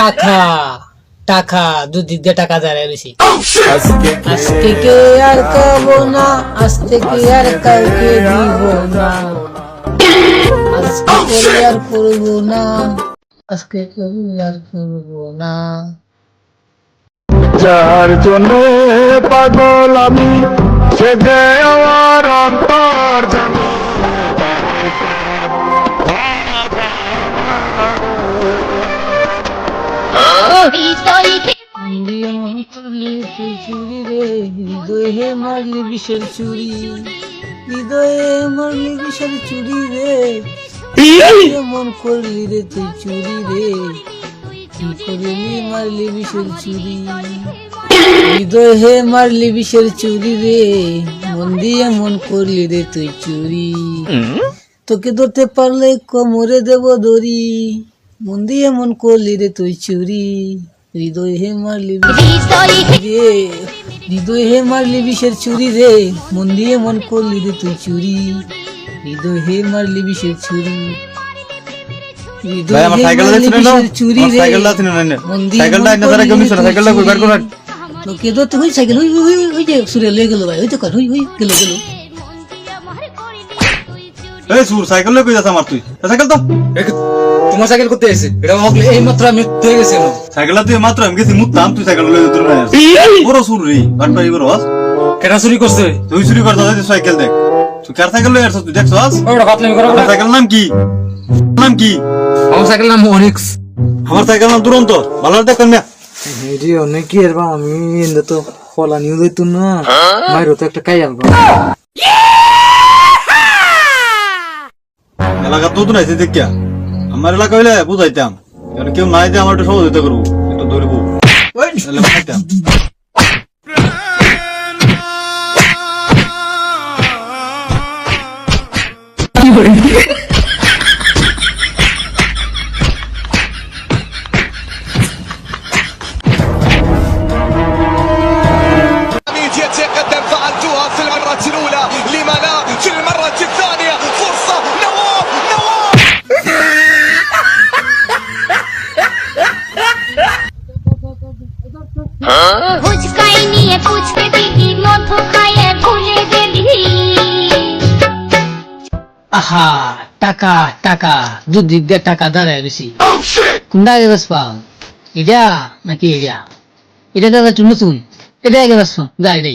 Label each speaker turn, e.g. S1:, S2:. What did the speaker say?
S1: টাকা টাকা দুদিক দিয়ে টাকা দাঁড়ায় রয়েছি আজ থেকে আর খাব না আজ থেকে আর কাউকে দিব না। আজকে আর করব না, আজকে করে আর করব না।
S2: যার জন্য পাগল আমি সে যে আমার অন্তর জানে।
S1: দিয়ে করলি তুই চুরি রে হৃদয়ে মারলি বিষের চুরি হৃদয়ে মারলি বিষের চুরি রে মন করলি রে তুই চুরি রে? কি হৃদয়ে মারলি বিষের চুরি রে, মন দিয়ে মন করলি রে তুই চুরি। তোকে ধরতে পারলে কোমরে দেব দড়ি, মন দিয়ে মন করলি রে তুই চুরি। হৃদয় হে মারলি রে, হৃদয় হে মারলি বিষের চুরি রে, মন দিয়ে মন করলি রে তুই চুরি। হৃদয় হে মারলি বিষের চুরি।
S3: ভাই আমার সাইকেলটা দেখছেন না
S1: চুরি রে
S3: সাইকেলটা ছিল না সাইকেলটা আইনা তারা কেউ
S1: করলি
S3: নিছে
S1: রে তুই
S3: সাইকেলটা কই বার
S1: চুরি।
S3: করেন
S1: তোকে ধরতে হই সাইকেল হই হই হই হই যে সুরে লয়ে গেল ভাই ওই তো কর হই হই গেল গেল
S3: এই সুর সাইকেল লই কই যাস আমার তুই সাইকেল তো
S4: তোমার সাইকেল করতে এসে এটা হকলে এই মাত্র আমি হয়ে গেছি এখন।
S3: সাইকেলটা তুই মাত্র আমি গেছি মুততাম তুই সাইকেল লই দূর না বড় সুর রে বাটপারি বড় হস
S4: কেটা চুরি করছে
S3: তুই চুরি করতে সাইকেল দেখ তুই কার সাইকেল আসছ তুই দেখছস
S4: ওটা
S3: নাম কি নাম কি?
S4: আমার সাইকেল নাম অনিক্স
S3: আমার সাইকেল নাম দুরন্ত। ভালো দেখ না
S4: এটি অনেক কি আমি এন্দে তো খোলা নিউ দিত না। বাইরে তো একটা কাই আনব
S3: এলাকা তো তো নাইছে দেখিয়া। আমার এলাকা হইলে বুঝাইতাম। কারণ কেউ নাই যে আমার একটু সহযোগিতা করব। একটু ধরবো। তাহলে বানাইতাম
S1: আহা, টাকা টাকা, দুদিক দিয়ে টাকা দাঁড়ায় বেশি। কোনটা আগে বাসপা এটা নাকি এটা? এটা দাদা নতুন। এটা আগে বাসপা গাড়ি